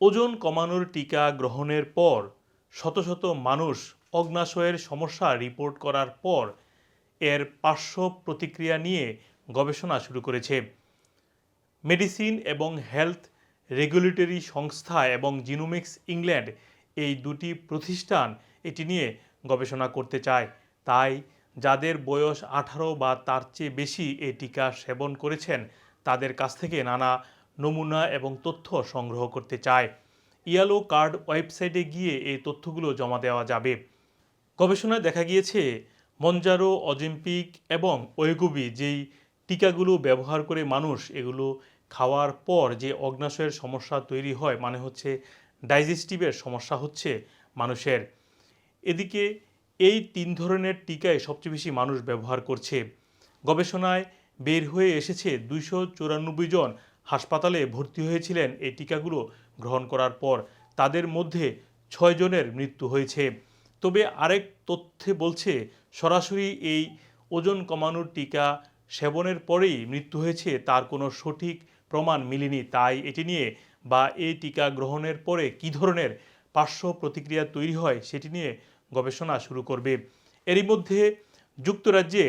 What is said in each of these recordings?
ওজন কমানোর টিকা গ্রহণের পর শত শত মানুষ অগ্নাশয়ের সমস্যা রিপোর্ট করার পর এর পার্শ্ব প্রতিক্রিয়া নিয়ে গবেষণা শুরু করেছে। মেডিসিন এবং হেলথ রেগুলেটরি সংস্থা এবং জিনোমিক্স ইংল্যান্ড এই দুটি প্রতিষ্ঠান এটি নিয়ে গবেষণা করতে চায়। তাই যাদের বয়স আঠারো বা তার চেয়ে বেশি এই টিকা সেবন করেছেন, তাদের কাছ থেকে নানা নমুনা এবং তথ্য সংগ্রহ করতে চায়। ইয়ালো কার্ড ওয়েবসাইটে গিয়ে এই তথ্যগুলো জমা দেওয়া যাবে। গবেষণায় দেখা গিয়েছে, মঞ্জারো অজিম্পিক এবং ওয়েগুবি যেই টিকাগুলো ব্যবহার করে মানুষ এগুলো খাওয়ার পর যে অগ্নাশয়ের সমস্যা তৈরি হয় মানে হচ্ছে ডাইজেস্টিভের সমস্যা হচ্ছে মানুষের। এদিকে এই তিন ধরনের টিকায় সবচেয়ে বেশি মানুষ ব্যবহার করছে। গবেষণায় বের হয়ে এসেছে দুইশো চুরানব্বই জন হাসপাতালে ভর্তি হয়েছিলেন এই টিকাগুলো গ্রহণ করার পর। তাদের মধ্যে ছয় জনের মৃত্যু হয়েছে। তবে আরেক তথ্যে বলছে, সরাসরি এই ওজন কমানোর টিকা সেবনের পরেই মৃত্যু হয়েছে, তার কোনো সঠিক প্রমাণ মিলেনি। তাই এটি নিয়ে বা এই টিকা গ্রহণের পরে কী ধরনের পার্শ্ব প্রতিক্রিয়া তৈরি হয় সেটি নিয়ে গবেষণা শুরু করবে। এরই মধ্যে যুক্তরাজ্যে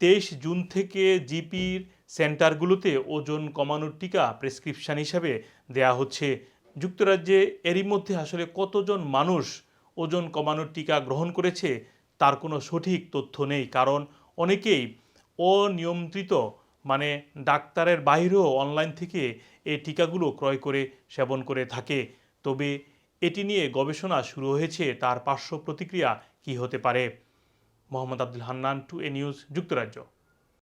তেইশ জুন থেকে জিপির সেন্টারগুলোতে ওজন কমানোর টিকা প্রেসক্রিপশন হিসাবে দেয়া হচ্ছে। যুক্তরাজ্যে এরই মধ্যে আসলে কতজন মানুষ ওজন কমানোর টিকা গ্রহণ করেছে তার কোনো সঠিক তথ্য নেই, কারণ অনেকেই অনিয়ন্ত্রিত মানে ডাক্তারের বাইরেও অনলাইন থেকে এই টিকাগুলো ক্রয় করে সেবন করে থাকে। তবে এটি নিয়ে গবেষণা শুরু হয়েছে, তার পার্শ্ব প্রতিক্রিয়া কী হতে পারে? Mohammad Abdul Hannan, two A news, যুক্তরাজ্য।